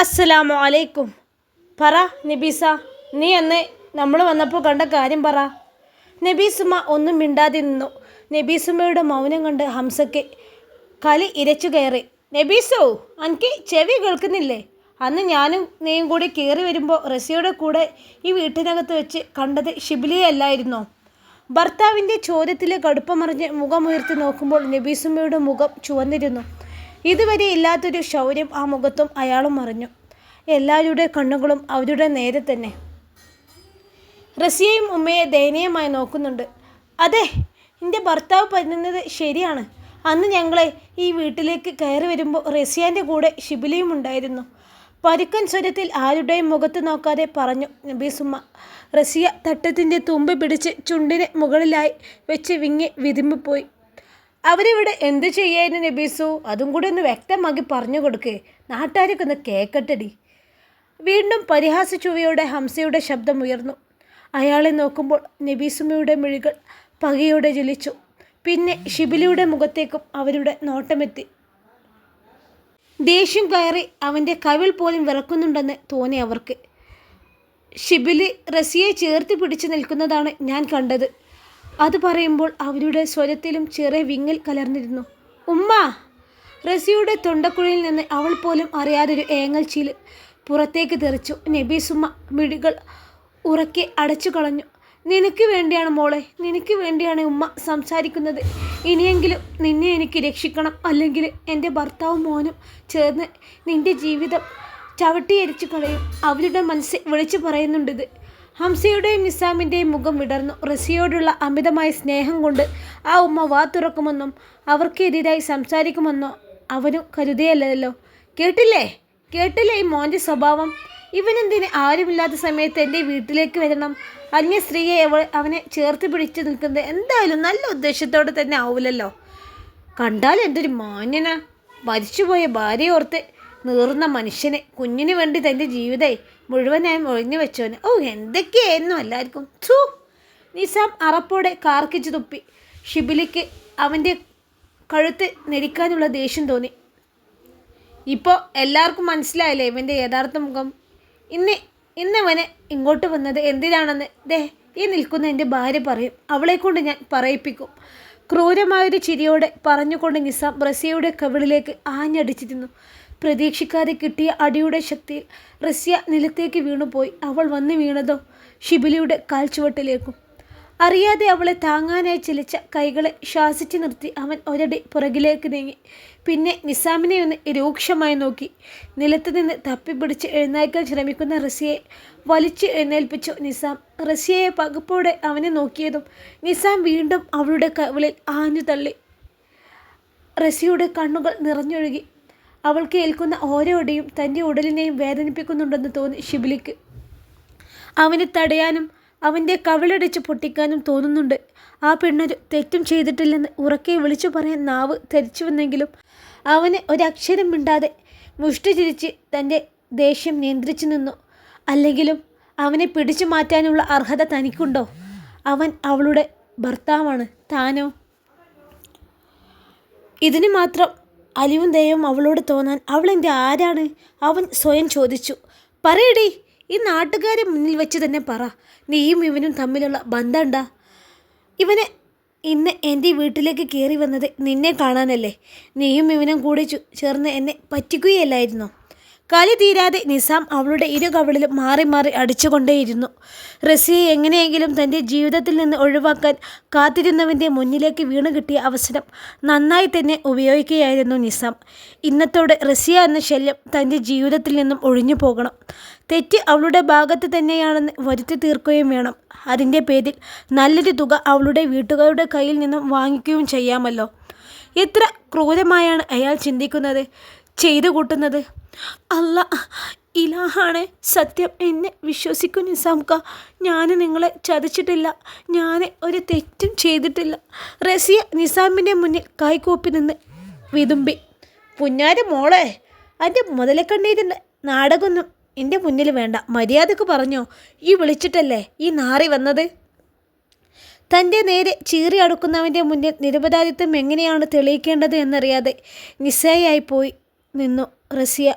അസ്സലാമു അലൈക്കും. പറ നബീസ നീ അന്ന് നമ്മൾ വന്നപ്പോൾ കണ്ട കാര്യം പറ. നബീസുമ ഒന്നും മിണ്ടാതെ നിന്നു. നബീസുമയുടെ മൗനം കണ്ട് ഹംസയ്ക്ക് കലി ഇരച്ചു കയറി. നബീസോ എനിക്ക് ചെവി കേൾക്കുന്നില്ലേ? അന്ന് ഞാനും നീയും കൂടി കയറി വരുമ്പോൾ റസിയുടെ കൂടെ ഈ വീട്ടിനകത്ത് വെച്ച് കണ്ടത് ഷിബിലിയെ അല്ലായിരുന്നോ? ഭർത്താവിന്റെ ചോദ്യത്തിലെ കടുപ്പമറിഞ്ഞ് മുഖമുയർത്തി നോക്കുമ്പോൾ നബീസുമ്മയുടെ മുഖം ചുവന്നിരുന്നു. ഇതുവരെ ഇല്ലാത്തൊരു ശൗര്യം ആ മുഖത്തും അയാളും അറിഞ്ഞു എല്ലാവരുടെ കണ്ണുകളും അവരുടെ നേരെ തന്നെ. റസിയയും ഉമ്മയെ ദയനീയമായി നോക്കുന്നുണ്ട്. അതെ എന്റെ ഭർത്താവ് പറ്റുന്നത് ശരിയാണ്. അന്ന് ഞങ്ങളെ ഈ വീട്ടിലേക്ക് കയറി വരുമ്പോൾ റസിയാന്റെ കൂടെ ഷിബിലിയും ഉണ്ടായിരുന്നു. പരുക്കൻ സ്വരത്തിൽ ആരുടെയും മുഖത്ത് നോക്കാതെ പറഞ്ഞു നബീസുമ്മ റസിയ തട്ടത്തിന്റെ തുമ്പ് പിടിച്ച് ചുണ്ടിന് മുകളിലായി വെച്ച് വിങ്ങി വിതുമ്പിപ്പോയി. അവരിവിടെ എന്ത് ചെയ്യായിരുന്നു നബീസു? അതും കൂടി ഒന്ന് വ്യക്തമാക്കി പറഞ്ഞു കൊടുക്കേ. നാട്ടുകാരൊക്കെ ഒന്ന് കേക്കട്ടടി. വീണ്ടും പരിഹാസ ചുവയോടെ ഹംസയുടെ ശബ്ദം ഉയർന്നു. അയാളെ നോക്കുമ്പോൾ നബീസുമയുടെ മിഴികൾ പകയോടെ ജലിച്ചു പിന്നെ ഷിബിലിയുടെ മുഖത്തേക്കും അവരുടെ നോട്ടമെത്തി. ദേഷ്യം കയറി അവന്റെ കവിൾ പോലും വിറക്കുന്നുണ്ടെന്ന് തോന്നി അവർക്ക്. ഷിബിലി റസിയെ ചേർത്ത് പിടിച്ചു നിൽക്കുന്നതാണ് ഞാൻ കണ്ടത്. അത് പറയുമ്പോൾ അവരുടെ സ്വരത്തിലും ചെറിയ വിങ്ങൽ കലർന്നിരുന്നു. ഉമ്മ! റസിയുടെ തൊണ്ടക്കുഴിയിൽ നിന്ന് അവൾ പോലും അറിയാതൊരു ഏങ്ങൽ ചീൽ പുറത്തേക്ക് തെറിച്ചു. നബീസുമ്മ മിഴികൾ ഉറക്കെ അടച്ചു കളഞ്ഞു. നിനക്ക് വേണ്ടിയാണ് മോളെ നിനക്ക് വേണ്ടിയാണ് ഉമ്മ സംസാരിക്കുന്നത്. ഇനിയെങ്കിലും നിന്നെ എനിക്ക് രക്ഷിക്കണം. അല്ലെങ്കിൽ എന്റെ ഭർത്താവും മോനും ചേർന്ന് നിന്റെ ജീവിതം ചവിട്ടിയരിച്ചു കളയും. അവരുടെ മനസ്സിൽ വിളിച്ചു പറയുന്നുണ്ടിത്. ഹംസയുടെയും നിസാമിന്റെയും മുഖം വിടർന്നു റസിയോടുള്ള അമിതമായ സ്നേഹം കൊണ്ട് ആ ഉമ്മ വാ തുറക്കുമെന്നും അവർക്കെതിരായി സംസാരിക്കുമെന്നോ അവനും കരുതിയല്ലോ കേട്ടില്ലേ? കേട്ടില്ലേ ഈ മോന്റെ സ്വഭാവം? ഇവനെന്തിന് ആരുമില്ലാത്ത സമയത്ത് എന്റെ വീട്ടിലേക്ക് വരണം? അന്യ സ്ത്രീയെ അവനെ ചേർത്ത് പിടിച്ചു നിൽക്കുന്നത് എന്തായാലും നല്ല ഉദ്ദേശത്തോടെ തന്നെ ആവില്ലല്ലോ കണ്ടാൽ എന്തൊരു മാന്യന. മരിച്ചുപോയ ഭാര്യ ഓർത്ത് നീറുന്ന മനുഷ്യനെ കുഞ്ഞിന് വേണ്ടി തന്റെ മുഴുവൻ ഞാൻ ഒഴിഞ്ഞു വെച്ചവന്. ഓ എന്തൊക്കെയായിരുന്നു എല്ലാവർക്കും? ഛൂ നിസാം അറപ്പോടെ കാർക്കിച്ചു തുപ്പി. ഷിബിലിക്ക് അവന്റെ കഴുത്ത് നെരിക്കാനുള്ള ദേഷ്യം തോന്നി. ഇപ്പോൾ എല്ലാവർക്കും മനസ്സിലായല്ലേ ഇവന്റെ യഥാർത്ഥ മുഖം? ഇന്ന് ഇന്നവന് ഇങ്ങോട്ട് വന്നത് എന്തിനാണെന്ന്? ദേ ഈ നിൽക്കുന്ന എന്റെ ഭാര്യ പറയും. അവളെക്കൊണ്ട് ഞാൻ പറയിപ്പിക്കും. ക്രൂരമായൊരു ചിരിയോടെ പറഞ്ഞുകൊണ്ട് നിസാം റസിയയുടെ കവിളിലേക്ക് ആഞ്ഞടിച്ചിരുന്നു. പ്രതീക്ഷിക്കാതെ കിട്ടിയ അടിയുടെ ശക്തിയിൽ റസ്യ നിലത്തേക്ക് വീണുപോയി. അവൾ വന്നു വീണതോ ഷിബിലിയുടെ കാൽച്ചുവട്ടിലേക്കും. അറിയാതെ അവളെ താങ്ങാനായി ചലിച്ച കൈകളെ ശ്വാസിച്ചു നിർത്തി അവൻ ഒരടി പുറകിലേക്ക് നീങ്ങി. പിന്നെ നിസാമിനെ ഒന്ന് രൂക്ഷമായി നോക്കി. നിലത്ത് നിന്ന് തപ്പിപ്പിടിച്ച് എഴുന്നേൽക്കാൻ ശ്രമിക്കുന്ന റസിയെ വലിച്ച് എഴുന്നേൽപ്പിച്ചു നിസാം. റസിയയെ പകപ്പോടെ അവനെ നോക്കിയതും നിസാം വീണ്ടും അവളുടെ കവിളിൽ ആഞ്ഞു തള്ളി. റസിയുടെ കണ്ണുകൾ നിറഞ്ഞൊഴുകി. അവൾക്ക് ഏൽക്കുന്ന ഓരോ അടിയും തന്റെ ഉടലിനെയും വേദനിപ്പിക്കുന്നുണ്ടെന്ന് തോന്നി ഷിബിലിക്ക് അവനെ തടയാനും അവന്റെ കവിളടിച്ച് പൊട്ടിക്കാനും തോന്നുന്നുണ്ട്. ആ പെണ്ണൊരു തെറ്റും ചെയ്തിട്ടില്ലെന്ന് ഉറക്കെ വിളിച്ചു പറയാൻ നാവ് ധരിച്ചു വന്നെങ്കിലും അവന് ഒരക്ഷരം മിണ്ടാതെ മുഷ്ടി ചിരിച്ച് തന്റെ ദേഷ്യം നിയന്ത്രിച്ചു നിന്നു. അല്ലെങ്കിലും അവനെ പിടിച്ചു മാറ്റാനുള്ള അർഹത തനിക്കുണ്ടോ? അവൻ അവളുടെ ഭർത്താവാണ്. താനോ? ഇതിന് മാത്രം അലിവും ദയവും അവളോട് തോന്നാൻ അവൾ എന്റെ ആരാണ്? അവൻ സ്വയം ചോദിച്ചു. പറയടി ഈ നാട്ടുകാരെ മുന്നിൽ വെച്ച് തന്നെ പറ. നീയും ഇവനും തമ്മിലുള്ള ബന്ധമുണ്ടാ ഇവനെ ഇന്ന് എന്റെ വീട്ടിലേക്ക് കയറി വന്നത് നിന്നെ കാണാനല്ലേ. നീയും ഇവനും കൂടി ചേർന്ന് എന്നെ പറ്റിക്കുകയല്ലായിരുന്നോ? കലി തീരാതെ നിസാം അവളുടെ ഇരു കവളിലും മാറി മാറി അടിച്ചുകൊണ്ടേയിരുന്നു. റസിയെ എങ്ങനെയെങ്കിലും തന്റെ ജീവിതത്തിൽ നിന്ന് ഒഴിവാക്കാൻ കാത്തിരുന്നവന്റെ മുന്നിലേക്ക് വീണു കിട്ടിയ അവസരം നന്നായി തന്നെ ഉപയോഗിക്കുകയായിരുന്നു നിസാം. ഇന്നത്തോടെ റസിയ എന്ന ശല്യം തന്റെ ജീവിതത്തിൽ നിന്നും ഒഴിഞ്ഞു പോകണം. തെറ്റ് അവളുടെ ഭാഗത്ത് തന്നെയാണെന്ന് വരുത്തി തീർക്കുകയും വേണം. അതിന്റെ പേരിൽ നല്ലൊരു തുക അവളുടെ വീട്ടുകാരുടെ കയ്യിൽ നിന്നും വാങ്ങിക്കുകയും ചെയ്യാമല്ലോ. എത്ര ക്രൂരമായാണ് അയാൾ ചിന്തിക്കുന്നത് ചെയ്തു കൂട്ടുന്നത് അല്ല ഇലാഹാണ് സത്യം എന്നെ വിശ്വസിക്കൂ നിസാംക്ക. ഞാൻ നിങ്ങളെ ചതിച്ചിട്ടില്ല. ഞാൻ ഒരു തെറ്റും ചെയ്തിട്ടില്ല. റസിയ നിസാമിന്റെ മുന്നിൽ കൈകൂപ്പി നിന്ന് വിതുമ്പി പുഞ്ഞാരി മോളെ അതിന്റെ മുതലക്കണ്ണീരിന്റെ നാടകമൊന്നും എന്റെ മുന്നിൽ വേണ്ട. മര്യാദയ്ക്ക് പറഞ്ഞോ ഈ വിളിച്ചിട്ടല്ലേ ഈ നാറി വന്നത്? തന്റെ നേരെ ചീറി അടുക്കുന്നവന്റെ മുന്നിൽ നിരപരാധിത്വം എങ്ങനെയാണ് തെളിയിക്കേണ്ടത് എന്നറിയാതെ നിസ്സയായി പോയി. നിന്നു. റസിയ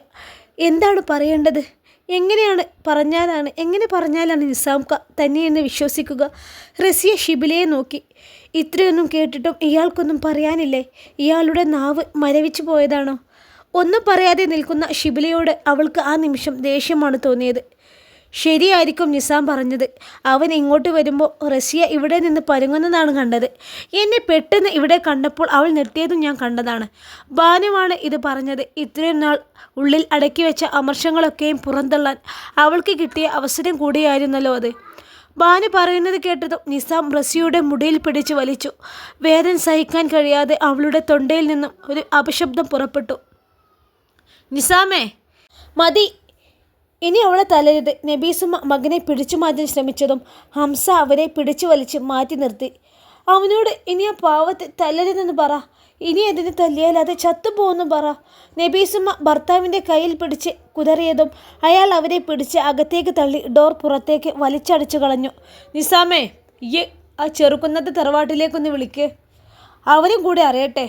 എന്താണ് പറയേണ്ടത്? എങ്ങനെയാണ് പറഞ്ഞാലാണ് എങ്ങനെ പറഞ്ഞാലാണ് നിസാം തന്നെ എന്ന് വിശ്വസിക്കുക? റസിയ ഷിബിലയെ നോക്കി. ഇത്രയൊന്നും കേട്ടിട്ടും ഇയാൾക്കൊന്നും പറയാനില്ലേ? ഇയാളുടെ നാവ് മരവിച്ചു പോയതാണോ? ഒന്നും പറയാതെ നിൽക്കുന്ന ഷിബിലയോട് അവൾക്ക് ആ നിമിഷം ദേഷ്യമാണ് തോന്നിയത്. ശരിയായിരിക്കും നിസാം പറഞ്ഞത്. അവൻ ഇങ്ങോട്ട് വരുമ്പോൾ റസിയ ഇവിടെ നിന്ന് പരുങ്ങുന്നതാണ് കണ്ടത്. എന്നെ പെട്ടെന്ന് ഇവിടെ കണ്ടപ്പോൾ അവൾ നിർത്തിയതും ഞാൻ കണ്ടതാണ്. ഭാനുവാണ് ഇത് പറഞ്ഞത്. ഇത്രയും നാൾ ഉള്ളിൽ അടക്കി വെച്ച അമർഷങ്ങളൊക്കെയും പുറന്തള്ളാൻ അവൾക്ക് കിട്ടിയ അവസരം കൂടിയായിരുന്നല്ലോ അത്. ബാനു പറയുന്നത് കേട്ടതും നിസാം റസിയുടെ മുടിയിൽ പിടിച്ച് വലിച്ചു. വേദന സഹിക്കാൻ കഴിയാതെ അവളുടെ തൊണ്ടയിൽ നിന്നും ഒരു അപശബ്ദം പുറപ്പെട്ടു. നിസാമേ മതി. ഇനി അവളെ തലരുത് നബീസുമ മകനെ പിടിച്ചു മാറ്റാൻ ശ്രമിച്ചതും ഹംസ അവരെ പിടിച്ചു വലിച്ച് മാറ്റി നിർത്തി. അവനോട് ഇനി ആ പാവത്തെ തല്ലരുതെന്ന് പറ. ഇനി അതിന് അത് ചത്തുപോകുന്നു പറ. നബീസുമ്മ ഭർത്താവിന്റെ കയ്യിൽ പിടിച്ച് കുതറിയതും അയാൾ അവരെ പിടിച്ച് അകത്തേക്ക് തള്ളി ഡോർ പുറത്തേക്ക് വലിച്ചടിച്ചു കളഞ്ഞു. നിസാമേ ഈ ആ ചെറുക്കുന്നത്തെ തറവാട്ടിലേക്കൊന്ന് വിളിക്ക്. അവരും കൂടെ അറിയട്ടെ.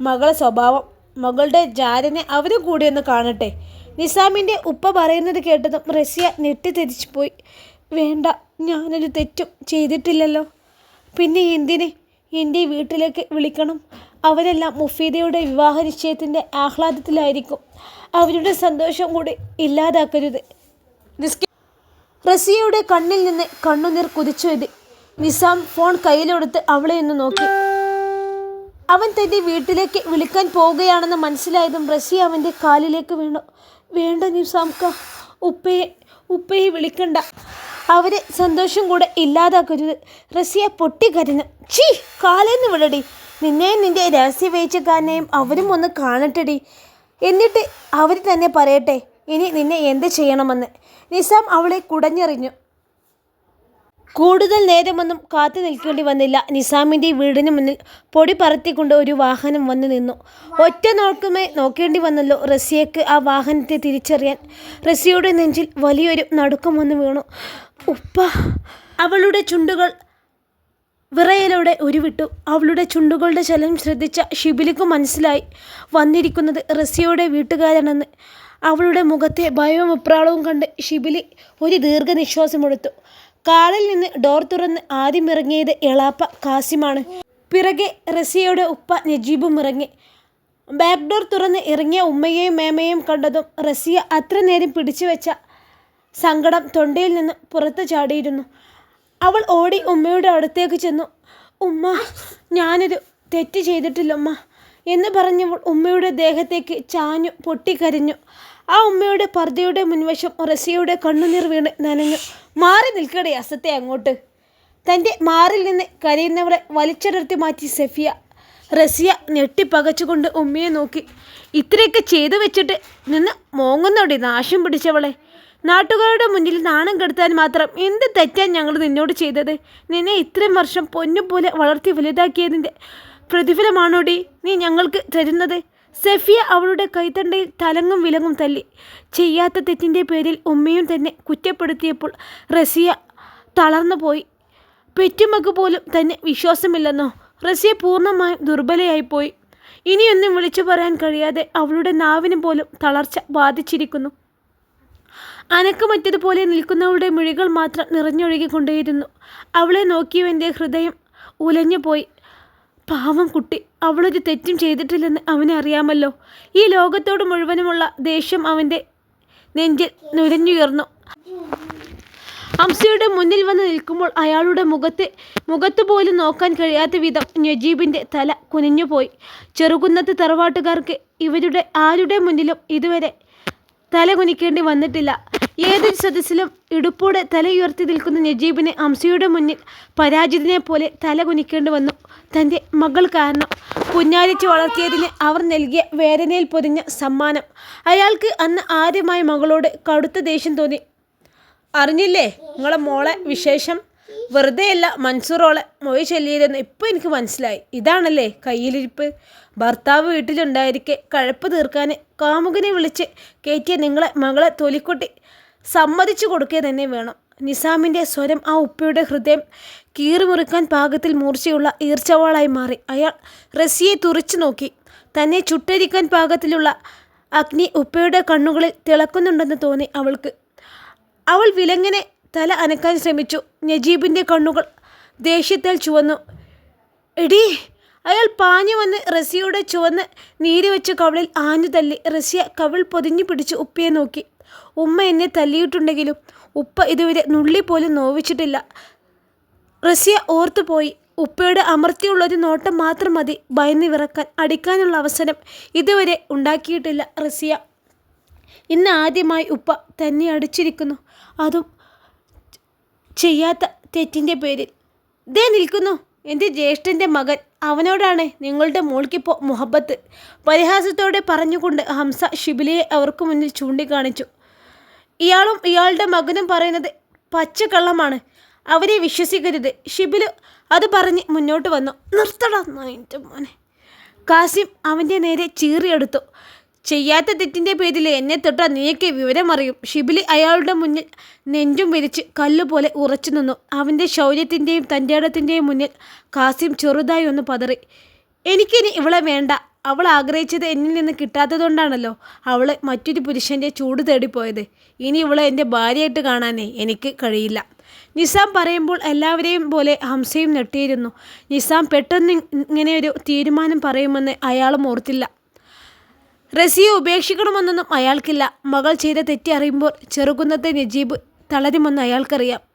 മകളെ സ്വഭാവം മകളുടെ ജാരനെ അവരും കൂടെ ഒന്ന് കാണട്ടെ. നിസാമിന്റെ ഉപ്പ പറയുന്നത് കേട്ടതും റസിയ ഞെട്ടിത്തെരിച്ചു പോയി വേണ്ട ഞാനൊരു തെറ്റും ചെയ്തിട്ടില്ലല്ലോ. പിന്നെ എന്തിന്? എന്റെ വീട്ടിലേക്ക് വിളിക്കണം. അവരെല്ലാം മുഫീദയുടെ വിവാഹ നിശ്ചയത്തിന്റെ ആഹ്ലാദത്തിലായിരിക്കും. അവരുടെ സന്തോഷം കൂടി ഇല്ലാതാക്കരുത്. റസിയയുടെ കണ്ണിൽ നിന്ന് കണ്ണുനീർ കുതിച്ചുവെതി നിസാം ഫോൺ കയ്യിലെടുത്ത് അവളെ ഒന്ന് നോക്കി. അവൻ തന്റെ വീട്ടിലേക്ക് വിളിക്കാൻ പോവുകയാണെന്ന് മനസ്സിലായതും റസിയ അവന്റെ കാലിലേക്ക് വീണു. വേണ്ട നിസാംക്ക. ഉപ്പയെ ഉപ്പയെ വിളിക്കണ്ട. അവരെ സന്തോഷം കൂടെ ഇല്ലാതാക്കരുത്. റസിയ പൊട്ടിക്കരഞ്ഞു. ചീ കാലേന്ന് വിടടി. നിന്നെയും നിന്റെ രഹസ്യ വേച്ചക്കാരനെയും അവരും ഒന്ന് കാണട്ടെടി. എന്നിട്ട് അവർ തന്നെ പറയട്ടെ ഇനി നിന്നെ എന്ത് ചെയ്യണമെന്ന്. നിസാം അവളെ കുടഞ്ഞെറിഞ്ഞു. കൂടുതൽ നേരമൊന്നും കാത്തു നിൽക്കേണ്ടി വന്നില്ല. നിസാമിന്റെ വീടിന് മുന്നിൽ പൊടി പറത്തിക്കൊണ്ട് ഒരു വാഹനം വന്നു നിന്നു. ഒറ്റ നോക്കുമേ നോക്കേണ്ടി വന്നല്ലോ റസിയക്ക് ആ വാഹനത്തെ തിരിച്ചറിയാൻ. റസിയയുടെ നെഞ്ചിൽ വലിയൊരു നടുക്കം വന്ന് വീണു. ഉപ്പ അവളുടെ ചുണ്ടുകൾ വിറയലോടെ ഉരുവിട്ടു. അവളുടെ ചുണ്ടുകളുടെ ചലനം ശ്രദ്ധിച്ച ഷിബിലിക്ക് മനസ്സിലായി വന്നിരിക്കുന്നത് റസിയയുടെ വീട്ടുകാരാണെന്ന്. അവളുടെ മുഖത്തെ ഭയവും ഉപ്രാളവും കണ്ട് ഷിബിലി ഒരു ദീർഘനിശ്വാസമെടുത്തു. കാറിൽ നിന്ന് ഡോർ തുറന്ന് ആദ്യം ഇറങ്ങിയത് എളാപ്പ കാസിമാണ്. പിറകെ റസിയയുടെ ഉപ്പ നജീബും ഇറങ്ങി. ബാക്ക് ഡോർ തുറന്ന് ഇറങ്ങിയ ഉമ്മയെയും മേമയെയും കണ്ടതും റസിയ അത്ര നേരം പിടിച്ചു വെച്ച സങ്കടം തൊണ്ടയിൽ നിന്ന് പുറത്തു ചാടിയിരുന്നു. അവൾ ഓടി ഉമ്മയുടെ അടുത്തേക്ക് ചെന്നു. ഉമ്മ ഞാനൊരു തെറ്റ് ചെയ്തിട്ടില്ല ഉമ്മ എന്ന് പറഞ്ഞവൾ ഉമ്മയുടെ ദേഹത്തേക്ക് ചാഞ്ഞു പൊട്ടിക്കരഞ്ഞു. ആ ഉമ്മയുടെ പർദ്ദയുടെ മുൻവശം റസിയയുടെ കണ്ണുനീർ വീണ് നനഞ്ഞു. മാറി നിൽക്കടേ അസത്തെ അങ്ങോട്ട്. തന്റെ മാറിൽ നിന്ന് കരയുന്നവളെ വലിച്ചടർത്തി മാറ്റി സെഫിയ റസിയ ഞെട്ടിപ്പകച്ചുകൊണ്ട് ഉമ്മയെ നോക്കി. ഇത്രയൊക്കെ ചെയ്തു വെച്ചിട്ട് നിന്ന് മോങ്ങുന്നോടി നാശം പിടിച്ചവളെ. നാട്ടുകാരുടെ മുന്നിൽ നാണം കെടുത്താൻ മാത്രം എന്ത് തെറ്റാൻ ഞങ്ങൾ നിന്നോട് ചെയ്തത്? നിന്നെ ഇത്രയും വർഷം പൊന്നുപോലെ വളർത്തി വലുതാക്കിയതിന്റെ പ്രതിഫലമാണോടി നീ ഞങ്ങൾക്ക് തരുന്നത്? സെഫിയ അവളുടെ കൈത്തണ്ടയിൽ തലങ്ങും വിലങ്ങും തല്ലി. ചെയ്യാത്ത തെറ്റിന്റെ പേരിൽ ഉമ്മയും തന്നെ കുറ്റപ്പെടുത്തിയപ്പോൾ റസിയ തളർന്നു പോയി പെറ്റുമക്ക് പോലും തന്നെ വിശ്വാസമില്ലെന്നോ? റസിയ പൂർണമായും ദുർബലയായിപ്പോയി. ഇനിയൊന്നും വിളിച്ചു പറയാൻ കഴിയാതെ അവളുടെ നാവിന് പോലും തളർച്ച ബാധിച്ചിരിക്കുന്നു. അനക്കമറ്റതുപോലെ നിൽക്കുന്നവളുടെ മിഴികൾ മാത്രം നിറഞ്ഞൊഴുകിക്കൊണ്ടേയിരുന്നു. അവളെ നോക്കിയവന്റെ ഹൃദയം ഉലഞ്ഞുപോയി. പാവം കുട്ടി. അവളൊരു തെറ്റും ചെയ്തിട്ടില്ലെന്ന് അവനറിയാമല്ലോ ഈ ലോകത്തോട് മുഴുവനുമുള്ള ദേഷ്യം അവന്റെ നെഞ്ചിൽ നുരഞ്ഞുയർന്നു. ഹംസയുടെ മുന്നിൽ വന്ന് നിൽക്കുമ്പോൾ അയാളുടെ മുഖത്തെ മുഖത്ത് പോലും നോക്കാൻ കഴിയാത്ത വിധം നജീബിന്റെ തല കുനിഞ്ഞുപോയി. ചെറുകുന്നത്ത് തറവാട്ടുകാർക്ക് ഇവരുടെ ആരുടെ മുന്നിലും ഇതുവരെ തല കുനിക്കേണ്ടി വന്നിട്ടില്ല. ഏതൊരു സദസ്സിലും ഇടുപ്പോടെ തലയുയർത്തി നിൽക്കുന്ന നജീബിനെ അംസയുടെ മുന്നിൽ പരാജിതനെ പോലെ തല കുനിക്കേണ്ടി വന്നു. തന്റെ മകൾ കാരണം കുഞ്ഞാലിച്ച് വളർത്തിയതിന് അവർ നൽകിയ വേദനയിൽ പൊതിഞ്ഞ സമ്മാനം. അയാൾക്ക് അന്ന് ആദ്യമായി മകളോട് കടുത്ത ദേഷ്യം തോന്നി. അറിഞ്ഞില്ലേ നിങ്ങളെ മോളെ വിശേഷം? വെറുതെയല്ല മൻസൂറോളെ മൊഴി ചൊല്ലിയതെന്ന് ഇപ്പോൾ എനിക്ക് മനസ്സിലായി. ഇതാണല്ലേ കയ്യിലിരിപ്പ്? ഭർത്താവ് വീട്ടിലുണ്ടായിരിക്കെ കഴപ്പ് തീർക്കാൻ കാമുകനെ വിളിച്ച് കയറ്റിയ നിങ്ങളെ മകളെ തൊലിക്കൊട്ടി. സമ്മതിച്ചു കൊടുക്കുക തന്നെ വേണം. നിസാമിന്റെ സ്വരം ആ ഉപ്പയുടെ ഹൃദയം കീറിമുറിക്കാൻ പാകത്തിൽ മൂർച്ചയുള്ള ഈർച്ചവാളായി മാറി. അയാൾ റസിയെ തുറച്ചു നോക്കി. തന്നെ ചുട്ടരിക്കാൻ പാകത്തിലുള്ള അഗ്നി ഉപ്പയുടെ കണ്ണുകളിൽ തിളക്കുന്നുണ്ടെന്ന് തോന്നി അവൾക്ക്. അവൾ വിലങ്ങനെ തല അനക്കാൻ ശ്രമിച്ചു. നജീബിന്റെ കണ്ണുകൾ ദേഷ്യത്താൽ ചുവന്നു. എടീ അയാൾ പാഞ്ഞു വന്ന് റസിയുടെ ചുവന്ന് നീര് വെച്ച കവളിൽ ആഞ്ഞു തല്ലി റസിയ കവിൾ പൊതിഞ്ഞു പിടിച്ച് ഉപ്പയെ നോക്കി. ഉമ്മ എന്നെ തല്ലിയിട്ടുണ്ടെങ്കിലും ഉപ്പ ഇതുവരെ നുള്ളി പോലും നോവിച്ചിട്ടില്ല. റസിയ ഓർത്തുപോയി ഉപ്പയുടെ അമർത്തിയുള്ളൊരു നോട്ടം മാത്രം മതി ഭയന്ന് വിറക്കാൻ അടിക്കാനുള്ള അവസരം ഇതുവരെ ഉണ്ടാക്കിയിട്ടില്ല റസിയ. ഇന്ന് ആദ്യമായി ഉപ്പ തന്നെ അടിച്ചിരിക്കുന്നു. അതും ചെയ്യാത്ത തെറ്റിന്റെ പേരിൽ. ദേ നിൽക്കുന്നു. എന്റെ ജ്യേഷ്ഠന്റെ മകൻ. അവനോടാണ് നിങ്ങളുടെ മോൾക്കിപ്പോൾ മുഹബത്ത്. പരിഹാസത്തോടെ പറഞ്ഞുകൊണ്ട് ഹംസ ഷിബിലിയെ അവർക്ക് മുന്നിൽ ചൂണ്ടിക്കാണിച്ചു. ഇയാളും ഇയാളുടെ മകനും പറയുന്നത് പച്ചക്കള്ളമാണ്. അവരെ വിശ്വസിക്കരുത്. ഷിബിലു അത് പറഞ്ഞ് മുന്നോട്ട് വന്നു. നിർത്തടാ എന്റെ മോനെ. കാസിം അവന്റെ നേരെ ചീറിയെടുത്തു. ചെയ്യാത്ത തെറ്റിന്റെ പേരിൽ എന്നെ തൊട്ടാ നീയൊക്കെ വിവരമറിയും. ഷിബിലി അയാളുടെ മുന്നിൽ നെഞ്ചും വിരിച്ച് കല്ലുപോലെ ഉറച്ചു നിന്നു. അവന്റെ ശൗര്യത്തിന്റെയും തന്റെ ഇടത്തിന്റെയും മുന്നിൽ കാസിം ചെറുതായി ഒന്ന് പതറി. എനിക്കിനി ഇവളെ വേണ്ട. അവൾ ആഗ്രഹിച്ചത് എന്നിൽ നിന്ന് കിട്ടാത്തതുകൊണ്ടാണല്ലോ അവൾ മറ്റൊരു പുരുഷന്റെ ചൂട് തേടിപ്പോയത്. ഇനി ഇവളെ എന്റെ ഭാര്യയായിട്ട് കാണാനേ എനിക്ക് കഴിയില്ല. നിസാം പറയുമ്പോൾ എല്ലാവരെയും പോലെ ഹംസയും നെട്ടിയിരുന്നു നിസാം പെട്ടെന്ന് ഇങ്ങനെ ഒരു തീരുമാനം പറയുമെന്ന് അയാളും ഓർത്തില്ല. റസിയെ ഉപേക്ഷിക്കണമെന്നൊന്നും അയാൾക്കില്ല. മകൾ ചെയ്ത തെറ്റി അറിയുമ്പോൾ ചെറുകുന്നത്തെ നജീബ് തളരുമെന്ന് അയാൾക്കറിയാം.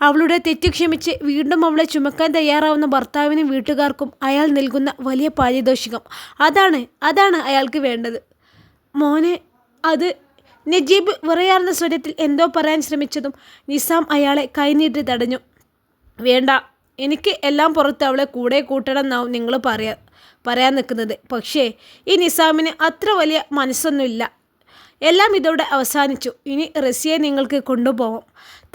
അവളുടെ തെറ്റ് ക്ഷമിച്ച് വീണ്ടും അവളെ ചുമക്കാൻ തയ്യാറാവുന്ന ഭർത്താവിനും വീട്ടുകാർക്കും അയാൾ നൽകുന്ന വലിയ പാരിതോഷികം. അതാണ് അതാണ് അയാൾക്ക് വേണ്ടത്. മോനെ അത് നജീബ് വിറയാർന്ന സ്വരത്തിൽ എന്തോ പറയാൻ ശ്രമിച്ചതും നിസാം അയാളെ കൈനീട്ടി തടഞ്ഞു. വേണ്ട എനിക്ക് എല്ലാം പുറത്ത് അവളെ കൂടെ കൂട്ടണം എന്നാവും നിങ്ങൾ പറയാ പറയാൻ നിൽക്കുന്നത്. പക്ഷേ ഈ നിസാമിന് അത്ര വലിയ മനസ്സൊന്നുമില്ല. എല്ലാം ഇതോടെ അവസാനിച്ചു. ഇനി റസിയെ നിങ്ങൾക്ക് കൊണ്ടുപോകാം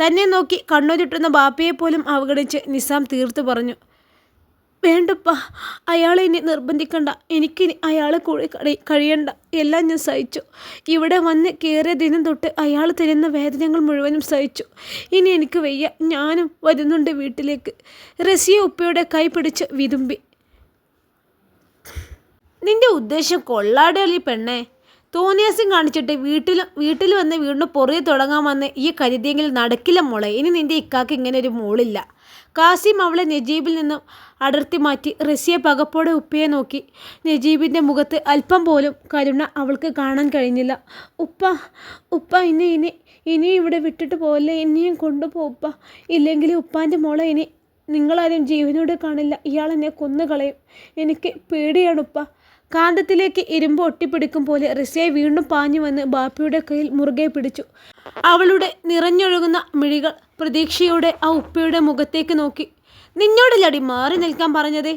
തന്നെ നോക്കി കണ്ണുചുട്ടുന്ന ബാപ്പയെ പോലും അവഗണിച്ച് നിസാം തീർത്തു പറഞ്ഞു വേണ്ടപ്പ അയാളെ ഇനി നിർബന്ധിക്കണ്ട. എനിക്കിനി അയാളെ കൂടെ കഴി കഴിയണ്ട. എല്ലാം ഞാൻ സഹിച്ചു. ഇവിടെ വന്ന് കയറിയ ദിനം തൊട്ട് അയാൾ തരുന്ന വേദനകൾ മുഴുവനും സഹിച്ചു. ഇനി എനിക്ക് വയ്യ. ഞാനും വരുന്നുണ്ട് വീട്ടിലേക്ക്. റസിയ ഉപ്പയുടെ കൈ പിടിച്ച് വിതുമ്പി. നിന്റെ ഉദ്ദേശം കൊള്ളാടലി പെണ്ണേ. തോന്നിയാസം കാണിച്ചിട്ട് വീട്ടിൽ വീട്ടിൽ വന്ന് വീണ്ടും പൊറിയെ തുടങ്ങാമെന്ന് ഈ കരുതിയെങ്കിൽ നടക്കില്ല മോളെ. ഇനി നിന്റെ ഇക്കാക്ക് ഇങ്ങനെ ഒരു മോളില്ല. കാസിം അവളെ നജീബിൽ നിന്നും അടർത്തി മാറ്റി റസിയെ പകപ്പോടെ ഉപ്പയെ നോക്കി. നജീബിന്റെ മുഖത്ത് അല്പം പോലും കരുണ അവൾക്ക് കാണാൻ കഴിഞ്ഞില്ല. ഉപ്പ ഉപ്പ ഇനി ഇനി ഇനി ഇവിടെ വിട്ടിട്ട് പോകല്ലേ ഇനിയും കൊണ്ടുപോപ്പ ഇല്ലെങ്കിൽ ഉപ്പാന്റെ മോളെ ഇനി നിങ്ങളാരും ജീവനോട് കാണില്ല. ഇയാൾ എന്നെ കൊന്നുകളയും. എനിക്ക് പേടിയാണ് ഉപ്പ. കാന്തത്തിലേക്ക് ഇരുമ്പ് ഒട്ടിപ്പിടിക്കും പോലെ റിസയെ വീണ്ടും പാഞ്ഞു വന്ന് ബാപ്പിയുടെ കയ്യിൽ മുറുകെ പിടിച്ചു. അവളുടെ നിറഞ്ഞൊഴുകുന്ന മിഴികൾ പ്രതീക്ഷയോടെ ആ ഉപ്പയുടെ മുഖത്തേക്ക് നോക്കി. നിന്നോടല്ലടി മാറി നിൽക്കാൻ പറഞ്ഞത്?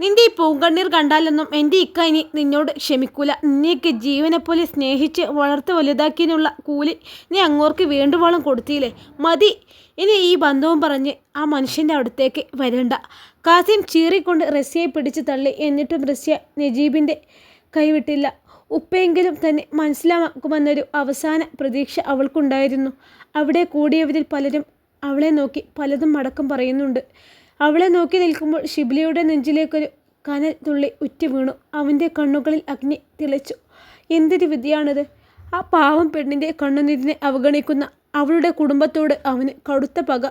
നിന്റെ ഈ പൂങ്കണ്ണീർ കണ്ടാലൊന്നും എന്റെ ഇക്ക ഇനി നിന്നോട് ക്ഷമിക്കൂല. നിന്നെയൊക്കെ ജീവനെപ്പോലെ സ്നേഹിച്ച് വളർത്ത് വലുതാക്കിയതിനുള്ള കൂലി നീ അങ്ങോർക്ക് വേണ്ടുവോളം കൊടുത്തില്ലേ? മതി. ഇനി ഈ ബന്ധവും പറഞ്ഞ് ആ മനുഷ്യന്റെ അടുത്തേക്ക് വരണ്ട. കാസിം ചീറിക്കൊണ്ട് റസിയെ പിടിച്ചു തള്ളി. എന്നിട്ടും റസ്യ നജീബിന്റെ കൈവിട്ടില്ല. ഉപ്പയെങ്കിലും തന്നെ മനസ്സിലാക്കുമെന്നൊരു അവസാന പ്രതീക്ഷ അവൾക്കുണ്ടായിരുന്നു. അവിടെ കൂടിയവരിൽ പലരും അവളെ നോക്കി പലതും മടക്കം പറയുന്നുണ്ട്. അവളെ നോക്കി നിൽക്കുമ്പോൾ ഷിബ്ലിയുടെ നെഞ്ചിലേക്കൊരു കനൽ തുള്ളി ഉറ്റി വീണു. അവന്റെ കണ്ണുകളിൽ അഗ്നി തിളച്ചു. എന്തൊരു വിധിയാണത്? ആ പാവം പെണ്ണിന്റെ കണ്ണുനീരിനെ അവഗണിക്കുന്ന അവളുടെ കുടുംബത്തോട് അവന് കടുത്ത പക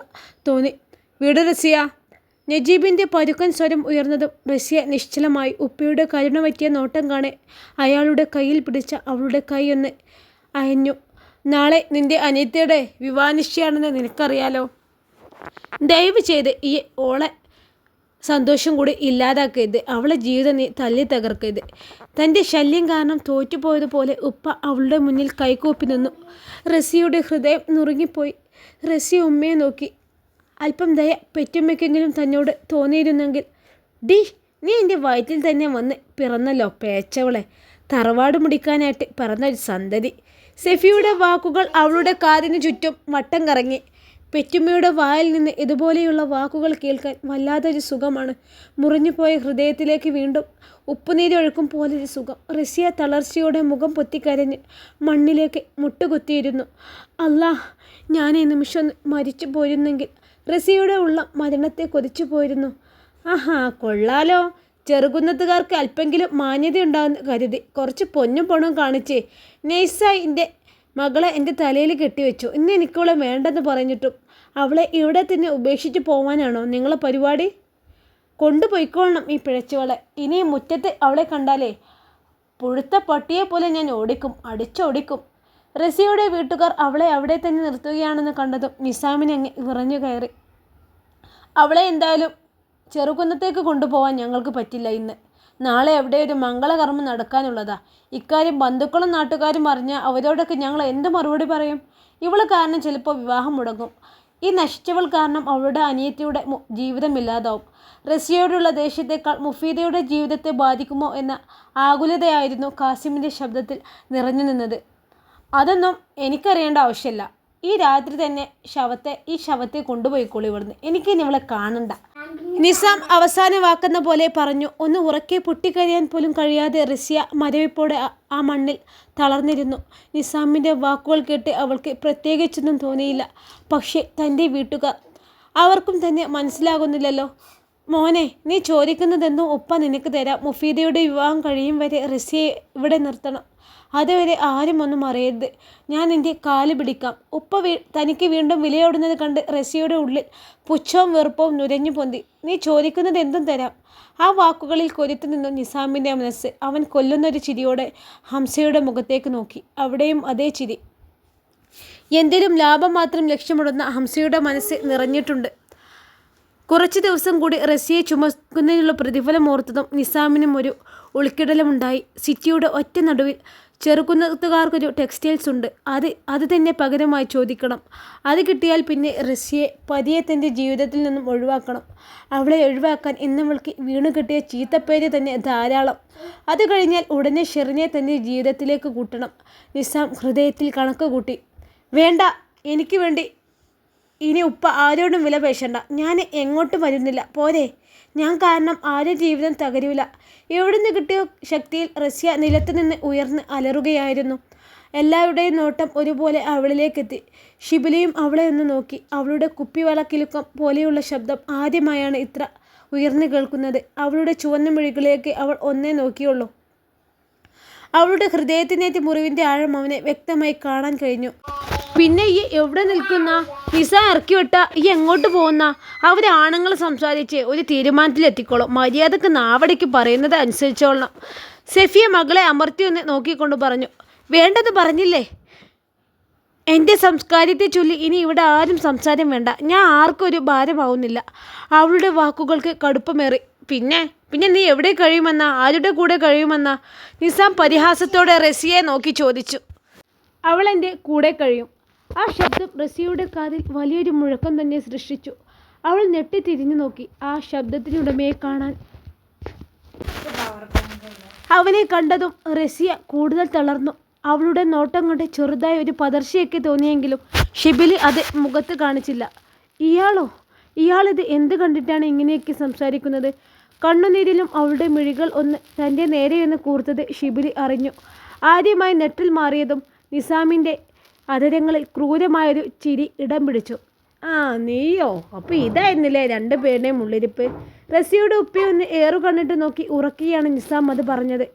തോന്നി. വീട് റസിയ. നജീബിന്റെ പരുക്കൻ സ്വരം ഉയർന്നതും റസിയ നിശ്ചലമായി ഉപ്പയുടെ കരുണ പറ്റിയ നോട്ടം കാണെ അയാളുടെ കയ്യിൽ പിടിച്ച അവളുടെ കൈ ഒന്ന് അയഞ്ഞു. നാളെ നിന്റെ അനിയത്തിയുടെ വിവാഹനിശ്ചയാണെന്ന് നിനക്കറിയാലോ. ദയവ് ചെയ്ത് ഈ ഓളെ സന്തോഷം കൂടി ഇല്ലാതാക്കരുത്. അവളെ ജീവിതം നീ തല്ലി തകർക്കരുത്. തന്റെ ശല്യം കാരണം തോറ്റുപോയതുപോലെ ഉപ്പ അവളുടെ മുന്നിൽ കൈകൂപ്പി നിന്നു. റസിയുടെ ഹൃദയം നുറുങ്ങിപ്പോയി. റസി ഉമ്മയെ നോക്കി. അല്പം ദയ പെറ്റുമ്മയ്ക്കെങ്കിലും തന്നോട് തോന്നിയിരുന്നെങ്കിൽ ഡി നീ എന്റെ വയറ്റിൽ തന്നെ വന്ന് പിറന്നല്ലോ പേച്ചവളെ. തറവാട് മുടിക്കാനായിട്ട് പറഞ്ഞൊരു സന്തതി. സെഫിയുടെ വാക്കുകൾ അവളുടെ കാതിന് ചുറ്റും വട്ടം കറങ്ങി. പെറ്റുമ്മയുടെ വായിൽ നിന്ന് ഇതുപോലെയുള്ള വാക്കുകൾ കേൾക്കാൻ വല്ലാത്തൊരു സുഖമാണ്. മുറിഞ്ഞുപോയ ഹൃദയത്തിലേക്ക് വീണ്ടും ഉപ്പുനീരൊഴുക്കും ഒരു സുഖം. റസിയ തളർച്ചയോടെ മുഖം പൊത്തിക്കരഞ്ഞ് മണ്ണിലേക്ക് മുട്ടുകുത്തിയിരുന്നു. അല്ലാ ഞാൻ ഈ നിമിഷം മരിച്ചു പോയിരുന്നെങ്കിൽ റസിയുടെ ഉള്ള മരണത്തെ കൊതിച്ചു പോയിരുന്നു. ആഹാ കൊള്ളാലോ. ചെറുകുന്നത്തുകാർക്ക് അല്പെങ്കിലും മാന്യതയുണ്ടാകുമെന്ന് കരുതി കുറച്ച് പൊന്നും പണവും കാണിച്ച് നെയ്സായി എന്റെ മകളെ എന്റെ തലയിൽ കെട്ടിവെച്ചു. ഇന്ന് എനിക്കവളെ വേണ്ടെന്ന് പറഞ്ഞിട്ടും അവളെ ഇവിടെ തന്നെ ഉപേക്ഷിച്ച് പോവാനാണോ നിങ്ങളെ പരിപാടി? കൊണ്ടുപോയിക്കോളണം ഈ പിഴച്ചവളെ. ഇനി മുറ്റത്തെ മുറ്റത്ത് അവളെ കണ്ടാലേ പുഴുത്ത പട്ടിയെ പോലെ ഞാൻ ഓടിക്കും അടിച്ചോടിക്കും. റസിയുടെ വീട്ടുകാർ അവളെ അവിടെ തന്നെ നിർത്തുകയാണെന്ന് കണ്ടതും നിസാമിനെ അങ്ങ് വിറഞ്ഞു കയറി. അവളെ എന്തായാലും ചെറുകുന്നത്തേക്ക് കൊണ്ടുപോകാൻ ഞങ്ങൾക്ക് പറ്റില്ല ഇന്ന്. നാളെ എവിടെ ഒരു മംഗളകർമ്മം നടക്കാനുള്ളതാ. ഇക്കാര്യം ബന്ധുക്കളും നാട്ടുകാരും അറിഞ്ഞാൽ അവരോടൊക്കെ ഞങ്ങൾ എന്ത് മറുപടി പറയും? ഇവൾ കാരണം ചിലപ്പോൾ വിവാഹം മുടങ്ങും. ഈ നശിച്ചവൾ കാരണം അവളുടെ അനിയത്തിയുടെ ജീവിതമില്ലാതാവും. റസിയോടുള്ള ദേഷ്യത്തെക്കാൾ മുഫീദയുടെ ജീവിതത്തെ ബാധിക്കുമോ എന്ന ആകുലതയായിരുന്നു കാസിമിന്റെ ശബ്ദത്തിൽ നിറഞ്ഞു നിന്നത്. അതൊന്നും എനിക്കറിയേണ്ട ആവശ്യമില്ല. ഈ രാത്രി തന്നെ ശവത്തെ ഈ ശവത്തെ കൊണ്ടുപോയിക്കോളൂ ഇവിടുന്ന്. എനിക്ക് ഇനി ഇവളെ കാണണ്ട. നിസാം അവസാന വാക്കെന്ന പോലെ പറഞ്ഞു. ഒന്ന് ഉറക്കെ പൊട്ടിക്കരയാൻ പോലും കഴിയാതെ റസിയ മരവിപ്പോടെ ആ- മണ്ണിൽ തളർന്നിരുന്നു. നിസാമിന്റെ വാക്കുകൾ കേട്ട് അവൾക്ക് പ്രത്യേകിച്ചൊന്നും തോന്നിയില്ല. പക്ഷേ തന്റെ വീട്ടുകാർ അവർക്കും തന്നെ മനസ്സിലാകുന്നില്ലല്ലോ. മോനെ നീ ചോദിക്കുന്നതെന്നും ഉപ്പ നിനക്ക് തരാം. മുഫീദയുടെ വിവാഹം കഴിയും വരെ റസിയെ ഇവിടെ നിർത്തണം. അതുവരെ ആരും ഒന്നും അറിയരുത്. ഞാൻ എന്റെ കാൽ പിടിക്കാം. ഉപ്പ വീ തനിക്ക് വീണ്ടും വിലയോടുന്നത് കണ്ട് റസിയുടെ ഉള്ളിൽ പുച്ഛവും വെറുപ്പവും നുരഞ്ഞു പൊന്തി. നീ ചോദിക്കുന്നത് എന്തും തരാം. ആ വാക്കുകളിൽ കൊരുത്തു നിന്നു നിസാമിന്റെ മനസ്സ്. അവൻ കൊല്ലുന്നൊരു ചിരിയോടെ ഹംസയുടെ മുഖത്തേക്ക് നോക്കി. അവിടെയും അതേ ചിരി. എന്തിനും ലാഭം മാത്രം ലക്ഷ്യമിടുന്ന ഹംസയുടെ മനസ്സ് നിറഞ്ഞിട്ടുണ്ട്. കുറച്ച് ദിവസം കൂടി റസിയെ ചുമക്കുന്നതിനുള്ള പ്രതിഫലം ഓർത്തതും നിസാമിനും ഒരു ഉൾക്കിടലമുണ്ടായി. സിറ്റിയുടെ ഒറ്റ നടുവിൽ ചെറുകുന്നത്തുകാർക്കൊരു ടെക്സ്റ്റൈൽസ് ഉണ്ട് അത് അത് തന്നെ പകരമായി ചോദിക്കണം. അത് കിട്ടിയാൽ പിന്നെ റഷ്യയെ പതിയെ തന്റെ ജീവിതത്തിൽ നിന്നും ഒഴിവാക്കണം. അവളെ ഒഴിവാക്കാൻ ഇന്നവൾക്ക് വീണു കിട്ടിയ ചീത്തപ്പേര് തന്നെ ധാരാളം. അത് കഴിഞ്ഞാൽ ഉടനെ ഷെറിനെ തന്റെ ജീവിതത്തിലേക്ക് കൂട്ടണം. നിസാം ഹൃദയത്തിൽ കണക്ക് കൂട്ടി വേണ്ട എനിക്ക് വേണ്ടി ഇനി ഉപ്പ ആരോടും വില പേശണ്ട. ഞാൻ എങ്ങോട്ടും വരുന്നില്ല. പോരെ. ഞാൻ കാരണം ആരും ജീവിതം തകരില്ല എവിടുന്ന് കിട്ടിയ ശക്തിയിൽ റഷ്യ നിലത്ത് നിന്ന് ഉയർന്ന് അലറുകയായിരുന്നു. എല്ലാവരുടെയും നോട്ടം ഒരുപോലെ അവളിലേക്കെത്തി. ഷിബിലിയും അവളെ ഒന്ന് നോക്കി. അവളുടെ കുപ്പിവളക്കിലുക്കം പോലെയുള്ള ശബ്ദം ആദ്യമായാണ് ഇത്ര ഉയർന്നു കേൾക്കുന്നത്. അവളുടെ ചുവന്ന മിഴികളിലേക്ക് അവൾ ഒന്നേ നോക്കിയുള്ളൂ. അവളുടെ ഹൃദയത്തിനേറ്റ് മുറിവിന്റെ ആഴം അവനെ വ്യക്തമായി കാണാൻ കഴിഞ്ഞു. പിന്നെ ഈ എവിടെ നിൽക്കുന്ന നിസ ഇറക്കി വിട്ട ഈ എങ്ങോട്ട് പോകുന്ന? അവർ ആണുങ്ങൾ സംസാരിച്ച് ഒരു തീരുമാനത്തിലെത്തിക്കോളും. മര്യാദയ്ക്ക് നാവടയ്ക്ക് പറയുന്നത് അനുസരിച്ചോളണം. സെഫിയ മകളെ അമർത്തി ഒന്ന് നോക്കിക്കൊണ്ട് പറഞ്ഞു വേണ്ടത് പറഞ്ഞില്ലേ? എന്റെ സംസ്കാരത്തെ ചൊല്ലി ഇനി ഇവിടെ ആരും സംസാരം വേണ്ട. ഞാൻ ആർക്കും ഒരു ഭാരമാവുന്നില്ല. അവളുടെ വാക്കുകൾക്ക് കടുപ്പമേറി. പിന്നെ പിന്നെ നീ എവിടെ കഴിയുമെന്ന? ആരുടെ കൂടെ കഴിയുമെന്ന? നിസാം പരിഹാസത്തോടെ റസിയെ നോക്കി ചോദിച്ചു. അവൾ എന്റെ കൂടെ കഴിയും. ആ ശബ്ദം റസിയുടെ കാതിൽ വലിയൊരു മുഴക്കം തന്നെ സൃഷ്ടിച്ചു. അവൾ ഞെട്ടി തിരിഞ്ഞു നോക്കി. ആ ശബ്ദത്തിനുടമയെ കാണാൻ അവനെ കണ്ടതും റസിയ കൂടുതൽ തളർന്നു. അവളുടെ നോട്ടം കൊണ്ട് ചെറുതായി ഒരു പതർച്ചയൊക്കെ തോന്നിയെങ്കിലും ഷിബിലി അത് മുഖത്ത് കാണിച്ചില്ല. ഇയാളോ? ഇയാളിത് എന്ത് കണ്ടിട്ടാണ് ഇങ്ങനെയൊക്കെ സംസാരിക്കുന്നത്? കണ്ണുനീരിലും അവളുടെ മിഴികൾ ഒന്ന് തന്റെ നേരെയൊന്ന് കൂർത്തത് ഷിബിലി അറിഞ്ഞു. ആദ്യമായി നെറ്റിൽ മാറിയതും നിസാമിന്റെ അതരങ്ങളിൽ ക്രൂരമായൊരു ചിരി ഇടം പിടിച്ചു. ആ നീയോ? അപ്പോൾ ഇതായിരുന്നില്ലേ രണ്ട് പേരുടെയും ഉള്ളിരിപ്പ്? റസിയുടെ ഉപ്പി ഒന്ന് ഏറു കണ്ടിട്ട് നോക്കി ഉറക്കിയാണ് നിസാം അത് പറഞ്ഞത്.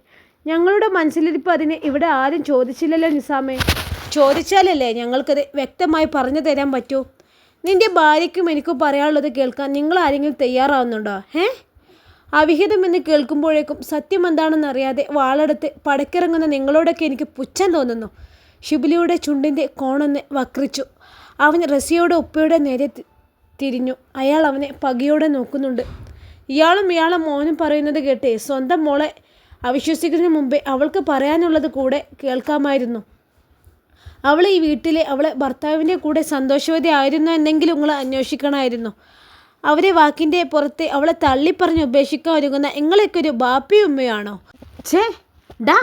ഞങ്ങളുടെ മനസ്സിലിരിപ്പ് അതിനെ ഇവിടെ ആരും ചോദിച്ചില്ലല്ലോ നിസാമേ. ചോദിച്ചാലല്ലേ ഞങ്ങൾക്കത് വ്യക്തമായി പറഞ്ഞു തരാൻ പറ്റൂ? നിന്റെ ഭാര്യയ്ക്കും എനിക്കും പറയാനുള്ളത് കേൾക്കാൻ നിങ്ങൾ ആരെങ്കിലും തയ്യാറാവുന്നുണ്ടോ? ഏ അവിഹിതം എന്ന് കേൾക്കുമ്പോഴേക്കും സത്യം എന്താണെന്ന് അറിയാതെ വാളെടുത്ത് പടക്കിറങ്ങുന്ന നിങ്ങളോടൊക്കെ എനിക്ക് പുച്ഛം തോന്നുന്നു. ഷിബിലിയുടെ ചുണ്ടിന്റെ കോണൊന്ന് വക്രിച്ചു. അവൻ റസിയുടെ ഉപ്പയുടെ നേരെ തിരിഞ്ഞു. അയാൾ അവനെ പകയോടെ നോക്കുന്നുണ്ട്. ഇയാളും ഇയാളും മോനും പറയുന്നത് കേട്ടേ സ്വന്തം മോളെ അവിശ്വസിക്കുന്നതിന് മുമ്പേ അവൾക്ക് പറയാനുള്ളത് കൂടെ കേൾക്കാമായിരുന്നു. അവൾ ഈ വീട്ടിലെ അവളെ ഭർത്താവിന്റെ കൂടെ സന്തോഷവതി ആയിരുന്നു എന്നെങ്കിലും നിങ്ങൾ അന്വേഷിക്കണമായിരുന്നു. അവരെ വാക്കിന്റെ പുറത്ത് അവളെ തള്ളിപ്പറഞ്ഞ് ഉപേക്ഷിക്കാൻ ഒരുങ്ങുന്ന നിങ്ങളൊക്കെ ഒരു ബാപ്പയും ഉമ്മയാണോ ഛേ ഡാ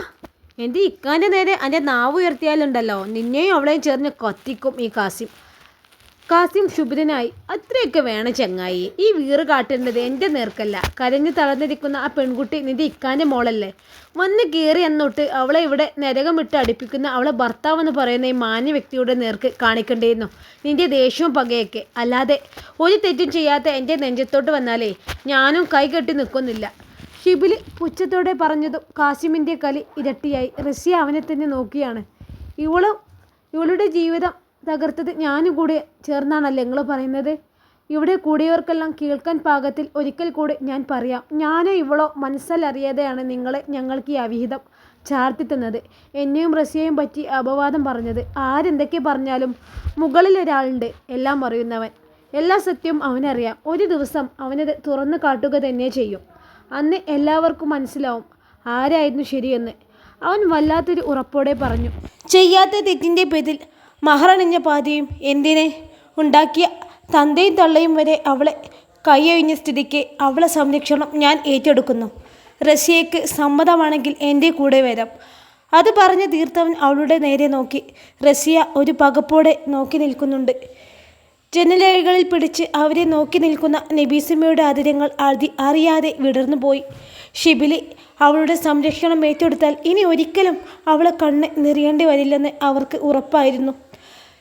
എന്റെ ഇക്കാന്റെ നേരെ എന്റെ നാവ് ഉയർത്തിയാലുണ്ടല്ലോ. നിന്നെയും അവളെയും ചേർന്ന് കത്തിക്കും ഈ കാസിം. കാസിം ശുഭിതനായി അത്രയൊക്കെ വേണം ചങ്ങായി. ഈ വീറ് കാട്ടേണ്ടത് എന്റെ നേർക്കല്ല. കരഞ്ഞു തളർന്നിരിക്കുന്ന ആ പെൺകുട്ടി നിന്റെ ഇക്കാന്റെ മോളല്ലേ? വന്ന് കയറി എന്നൊട്ട് അവളെ ഇവിടെ നരകമിട്ട് അടുപ്പിക്കുന്ന അവളെ ഭർത്താവെന്ന് പറയുന്ന ഈ മാന്യ വ്യക്തിയുടെ നേർക്ക് കാണിക്കേണ്ടിയിരുന്നു നിന്റെ ദേഷ്യവും പകയൊക്കെ. അല്ലാതെ ഒരു തെറ്റും ചെയ്യാത്ത എന്റെ നെഞ്ചത്തോട്ട് വന്നാലേ ഞാനും കൈ കെട്ടി നിൽക്കുന്നില്ല. ഷിബിലി പുച്ഛത്തോടെ പറഞ്ഞതും കാസിമിന്റെ കലി ഇരട്ടിയായി. റസിയ അവനെ തന്നെ നോക്കിയാണ്. ഇവളും ഇവളുടെ ജീവിതം തകർത്തത് ഞാനും കൂടെ ചേർന്നാണല്ലേ നിങ്ങൾ പറയുന്നത്? ഇവിടെ കൂടിയവർക്കെല്ലാം കേൾക്കാൻ പാകത്തിൽ ഒരിക്കൽ കൂടി ഞാൻ പറയാം. ഞാനോ ഇവളോ മനസ്സിലറിയാതെയാണ് നിങ്ങളെ ഞങ്ങൾക്ക് ഈ അവിഹിതം ചാർത്തി തന്നത് എന്നെയും റസിയയും പറ്റി അപവാദം പറഞ്ഞത്. ആരെന്തൊക്കെ പറഞ്ഞാലും മുകളിൽ ഒരാളുണ്ട്. എല്ലാം അറിയുന്നവൻ. എല്ലാ സത്യവും അവനറിയാം. ഒരു ദിവസം അവനത് തുറന്നു കാട്ടുക തന്നെ ചെയ്യും. അന്ന് എല്ലാവർക്കും മനസ്സിലാവും ആരായിരുന്നു ശരിയെന്ന്. അവൻ വല്ലാത്തൊരു ഉറപ്പോടെ പറഞ്ഞു ചെയ്യാത്ത തെറ്റിന്റെ പേരിൽ മഹറണിഞ്ഞ പാതയും എന്തിനെ? ഉണ്ടാക്കിയ തന്തയും തള്ളയും വരെ അവളെ കൈയൊഴിഞ്ഞ സ്ഥിതിക്ക് അവളെ സംരക്ഷണം ഞാൻ ഏറ്റെടുക്കുന്നു. റഷ്യയ്ക്ക് സമ്മതമാണെങ്കിൽ എന്റെ കൂടെ വരാം. അത് പറഞ്ഞ് തീർത്തവൻ അവളുടെ നേരെ നോക്കി. റസിയ ഒരു പകപ്പോടെ നോക്കി നിൽക്കുന്നുണ്ട്. ജനലഴികളിൽ പിടിച്ച് അവരെ നോക്കി നിൽക്കുന്ന നബീസമ്മയുടെ ആതിരങ്ങൾ അതി അറിയാതെ വിടർന്നു പോയി. ഷിബിലി അവളുടെ സംരക്ഷണം ഏറ്റെടുത്താൽ ഇനി ഒരിക്കലും അവളെ കണ്ണ് നിറയേണ്ടി വരില്ലെന്ന് അവർക്ക് ഉറപ്പായിരുന്നു.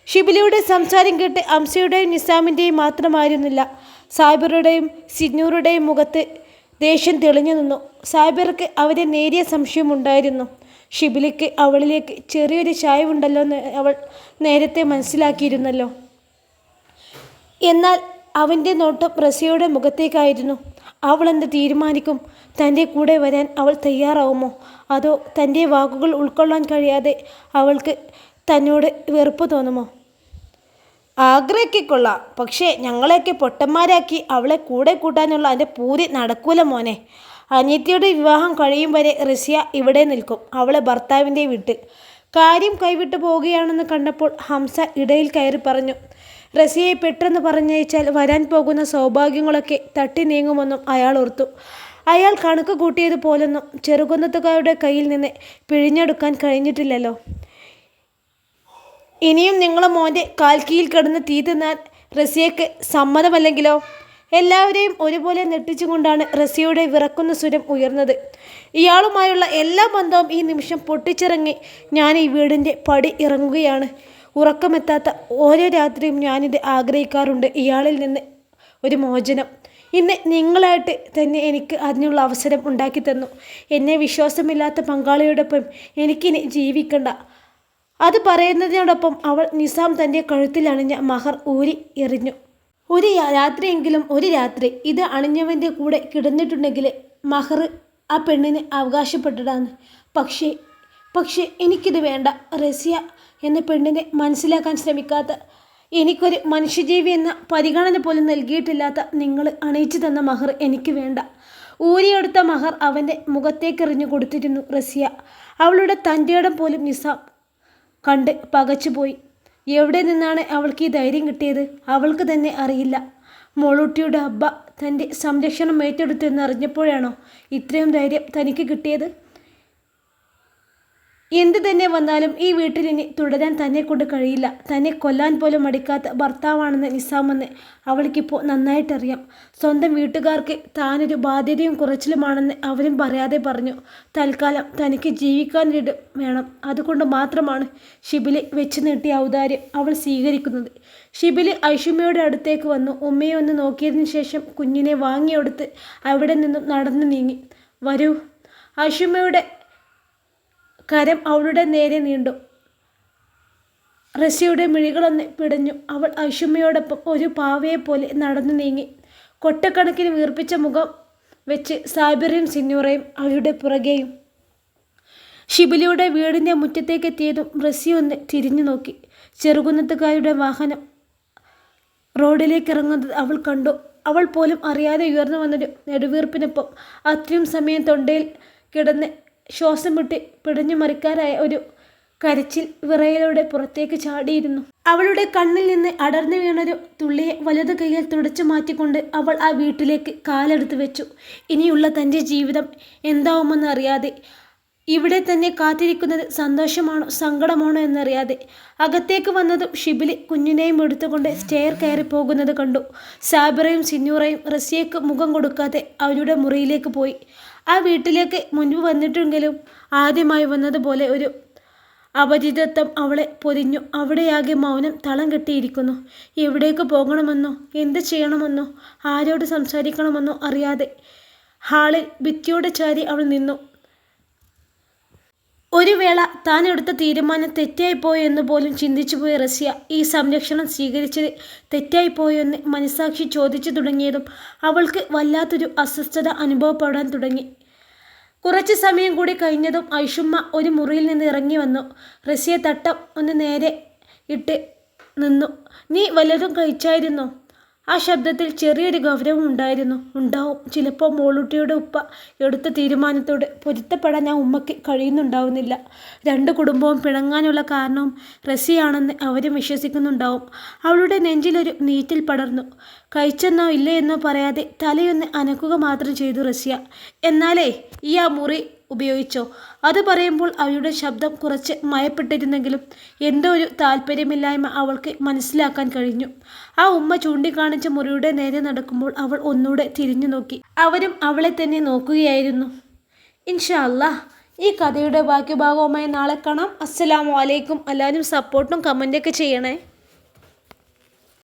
ഷിബിലിയുടെ സംസാരം കേട്ട് അംസയുടെയും നിസാമിന്റെയും മാത്രമായിരുന്നില്ല. സാഹിബറുടെയും സിന്നൂറുടെയും മുഖത്ത് ദേഷ്യം തെളിഞ്ഞു നിന്നു. സാഹിബർക്ക് അവരെ നേരിയ സംശയമുണ്ടായിരുന്നു. ഷിബിലിക്ക് അവളിലേക്ക് ചെറിയൊരു ചായവുണ്ടല്ലോ എന്ന് അവൾ നേരത്തെ മനസ്സിലാക്കിയിരുന്നല്ലോ. എന്നാൽ അവന്റെ നോട്ടം റസിയയുടെ മുഖത്തേക്കായിരുന്നു. അവൾ എന്ത് തീരുമാനിക്കും? തന്റെ കൂടെ വരാൻ അവൾ തയ്യാറാവുമോ? അതോ തന്റെ വാക്കുകൾ ഉൾക്കൊള്ളാൻ കഴിയാതെ അവൾക്ക് തന്നോട് വെറുപ്പ് തോന്നുമോ? ആഗ്രഹിക്കൊള്ളാം പക്ഷേ ഞങ്ങളെയൊക്കെ പൊട്ടന്മാരാക്കി അവളെ കൂടെ കൂട്ടാനുള്ള അതിന്റെ പൂരി നടക്കൂല മോനെ. അനിയത്തിയുടെ വിവാഹം കഴിയും വരെ റസിയ ഇവിടെ നിൽക്കും അവളെ ഭർത്താവിന്റെ വീട്ടിൽ. കാര്യം കൈവിട്ടു പോവുകയാണെന്ന് കണ്ടപ്പോൾ ഹംസ ഇടയിൽ കയറി പറഞ്ഞു റസിയയെ പെട്ടെന്ന് പറഞ്ഞയച്ചാൽ വരാൻ പോകുന്ന സൗഭാഗ്യങ്ങളൊക്കെ തട്ടി നീങ്ങുമെന്നും അയാൾ ഓർത്തു. അയാൾ കണക്ക് കൂട്ടിയതുപോലൊന്നും ചെറുകുന്നത്തുകാരുടെ കയ്യിൽ നിന്ന് പിഴിഞ്ഞെടുക്കാൻ കഴിഞ്ഞിട്ടില്ലല്ലോ. ഇനിയും നിങ്ങളെ മോന്റെ കാൽക്കിയിൽ കിടന്ന് തീ തിന്നാൻ റസിയയ്ക്ക് സമ്മതമല്ലെങ്കിലോ? എല്ലാവരെയും ഒരുപോലെ നെട്ടിച്ചുകൊണ്ടാണ് റസിയയുടെ വിറക്കുന്ന സ്വരം ഉയർന്നത്. ഇയാളുമായുള്ള എല്ലാ ബന്ധവും ഈ നിമിഷം പൊട്ടിച്ചിറങ്ങി ഞാൻ ഈ വീടിന്റെ പടി ഇറങ്ങുകയാണ്. ഉറക്കമെത്താത്ത ഓരോ രാത്രിയും ഞാനിത് ആഗ്രഹിക്കാറുണ്ട്. ഇയാളിൽ നിന്ന് ഒരു മോചനം. ഇന്ന് നിങ്ങളായിട്ട് തന്നെ എനിക്ക് അതിനുള്ള അവസരം ഉണ്ടാക്കി തന്നു. എന്നെ വിശ്വാസമില്ലാത്ത പങ്കാളിയോടൊപ്പം എനിക്കിനി ജീവിക്കണ്ട. അത് പറയുന്നതിനോടൊപ്പം അവൾ നിസാം തന്റെ കഴുത്തിൽ അണിഞ്ഞ മഹർ ഊരി എറിഞ്ഞു. ഒരു രാത്രിയെങ്കിലും ഒരു രാത്രി ഇത് അണിഞ്ഞവന്റെ കൂടെ കിടന്നിട്ടുണ്ടെങ്കിൽ മഹർ ആ പെണ്ണിന് അവകാശപ്പെട്ടതാണ് പക്ഷേ പക്ഷേ എനിക്കിത് വേണ്ട. റസിയ എന്ന പെണ്ണിനെ മനസ്സിലാക്കാൻ ശ്രമിക്കാത്ത എനിക്കൊരു മനുഷ്യജീവി എന്ന പരിഗണന പോലും നൽകിയിട്ടില്ലാത്ത നിങ്ങൾ അണയിച്ചു തന്ന മഹർ എനിക്ക് വേണ്ട. ഊരിയെടുത്ത മഹർ അവന്റെ മുഖത്തേക്കെറിഞ്ഞു കൊടുത്തിരുന്നു റസിയ. അവളുടെ തന്റെയിടം പോലും നിസാം കണ്ട് പകച്ചുപോയി. എവിടെ നിന്നാണ് അവൾക്ക് ഈ ധൈര്യം കിട്ടിയത്? അവൾക്ക് തന്നെ അറിയില്ല. മോളൂട്ടിയുടെ അബ്ബ തന്റെ സംരക്ഷണം ഏറ്റെടുത്തെന്ന് അറിഞ്ഞപ്പോഴാണോ ഇത്രയും ധൈര്യം തനിക്ക് കിട്ടിയത്? എന്ത് തന്നെ വന്നാലും ഈ വീട്ടിൽ ഇനി തുടരാൻ തന്നെ കൊണ്ട് കഴിയില്ല. തന്നെ കൊല്ലാൻ പോലും മടിക്കാത്ത ഭർത്താവാണെന്ന് നിസാമെന്ന് അവൾക്കിപ്പോൾ നന്നായിട്ടറിയാം. സ്വന്തം വീട്ടുകാർക്ക് താനൊരു ബാധ്യതയും കുറച്ചിലുമാണെന്ന് അവരും പറയാതെ പറഞ്ഞു. തൽക്കാലം തനിക്ക് ജീവിക്കാനൊരിട വേണം. അതുകൊണ്ട് മാത്രമാണ് ഷിബിലി വെച്ച് നീട്ടിയ ഔദാര്യം അവൾ സ്വീകരിക്കുന്നത്. ഷിബിലി ഐഷുമ്മയുടെ അടുത്തേക്ക് വന്നു. ഉമ്മയെ ഒന്ന് നോക്കിയതിന് ശേഷം കുഞ്ഞിനെ വാങ്ങിയെടുത്ത് അവിടെ നിന്നും നടന്നു നീങ്ങി. വരൂ. ഐഷുമ്മയുടെ കരം അവളുടെ നേരെ നീണ്ടു. റഷ്യയുടെ മിഴികളൊന്ന് പിടഞ്ഞു. അവൾ അശുമയോടൊപ്പം ഒരു പാവയെപ്പോലെ നടന്നു നീങ്ങി. കൊട്ടക്കണക്കിന് വീർപ്പിച്ച മുഖം വെച്ച് സാബിറയും സിന്നൂറയും അവരുടെ പുറകെയും. ഷിബിലിയുടെ വീടിന്റെ മുറ്റത്തേക്കെത്തിയതും റസി ഒന്ന് തിരിഞ്ഞു നോക്കി. ചെറുകുന്നത്തുകാരുടെ വാഹനം റോഡിലേക്ക് ഇറങ്ങുന്നത് അവൾ കണ്ടു. അവൾ പോലും അറിയാതെ ഉയർന്നു വന്നൊരു നെടുവീർപ്പിനൊപ്പം അത്രയും സമയം തൊണ്ടയിൽ കിടന്ന് ശ്വാസം വിട്ട് പിടഞ്ഞു മറിക്കാറായ ഒരു കരച്ചിൽ വിറയിലൂടെ പുറത്തേക്ക് ചാടിയിരുന്നു. അവളുടെ കണ്ണിൽ നിന്ന് അടർന്നു വീണൊരു തുള്ളിയെ വലത് കൈയിൽ തുടച്ചു മാറ്റിക്കൊണ്ട് അവൾ ആ വീട്ടിലേക്ക് കാലെടുത്ത് വെച്ചു. ഇനിയുള്ള തന്റെ ജീവിതം എന്താവുമെന്ന് അറിയാതെ ഇവിടെ തന്നെ കാത്തിരിക്കുന്നത് സന്തോഷമാണോ സങ്കടമാണോ എന്നറിയാതെ. അകത്തേക്ക് വന്നതും ഷിബിലി കുഞ്ഞിനെയും എടുത്തുകൊണ്ട് സ്റ്റെയർ കയറി പോകുന്നത് കണ്ടു. സാബിറയും സിന്നൂറയും റസിയയ്ക്ക് മുഖം കൊടുക്കാതെ അവരുടെ മുറിയിലേക്ക് പോയി. ആ വീട്ടിലേക്ക് മുൻപ് വന്നിട്ടെങ്കിലും ആദ്യമായി വന്നതുപോലെ ഒരു അപരിചിതത്വം അവളെ പൊതിഞ്ഞു. അവിടെയാകെ മൗനം തളം കെട്ടിയിരിക്കുന്നു. എവിടേക്ക് പോകണമെന്നോ എന്ത് ചെയ്യണമെന്നോ ആരോട് സംസാരിക്കണമെന്നോ അറിയാതെ ഹാളിൽ ഭിത്തിയോടെ ചാരി അവൾ നിന്നു. ഒരു വേള താൻ എടുത്ത തീരുമാനം തെറ്റായിപ്പോയോ എന്ന് പോലും ചിന്തിച്ചുപോയ റസിയ ഈ സംരക്ഷണം സ്വീകരിച്ചത് തെറ്റായിപ്പോയോ എന്ന് മനസാക്ഷി ചോദിച്ചു തുടങ്ങിയതും അവൾക്ക് വല്ലാത്തൊരു അസ്വസ്ഥത അനുഭവപ്പെടാൻ തുടങ്ങി. കുറച്ച് സമയം കൂടി കഴിഞ്ഞതും ഐഷുമ്മ ഒരു മുറിയിൽ നിന്ന് ഇറങ്ങി വന്നു. റസിയ തട്ടം ഒന്ന് നേരെ ഇട്ട് നിന്നു. നീ വല്ലതും കഴിച്ചായിരുന്നോ? ആ ശബ്ദത്തിൽ ചെറിയൊരു ഗൗരവം ഉണ്ടായിരുന്നു. ഉണ്ടാവും. ചിലപ്പോൾ മോളൂട്ടിയുടെ ഉപ്പ എടുത്ത തീരുമാനത്തോട് പൊരുത്തപ്പെടാൻ ആ ഉമ്മയ്ക്ക് കഴിയുന്നുണ്ടാവുന്നില്ല. രണ്ട് കുടുംബവും പിണങ്ങാനുള്ള കാരണവും റസിയാണെന്ന് അവരും വിശ്വസിക്കുന്നുണ്ടാവും. അവളുടെ നെഞ്ചിലൊരു നീറ്റിൽ പടർന്നു. കഴിച്ചെന്നോ ഇല്ലേ എന്നോ പറയാതെ തലയൊന്ന് അനക്കുക മാത്രം ചെയ്തു റസിയ. എന്നാലേ ഈ ആ മുറി ഉപയോഗിച്ചോ? അത് പറയുമ്പോൾ അവയുടെ ശബ്ദം കുറച്ച് മയപ്പെട്ടിരുന്നെങ്കിലും എന്തോ ഒരു താല്പര്യമില്ലായ്മ അവൾക്ക് മനസ്സിലാക്കാൻ കഴിഞ്ഞു. ആ ഉമ്മ ചൂണ്ടിക്കാണിച്ച മുറിയുടെ നേരെ നടക്കുമ്പോൾ അവൾ ഒന്നുകൂടെ തിരിഞ്ഞു നോക്കി. അവരും അവളെ തന്നെ നോക്കുകയായിരുന്നു. ഇൻഷാ ഈ കഥയുടെ ബാക്കി ഭാഗവുമായി നാളെ കാണാം. അസ്സലാമു അലൈക്കും. എല്ലാവരും സപ്പോർട്ടും കമന്റൊക്കെ ചെയ്യണേ.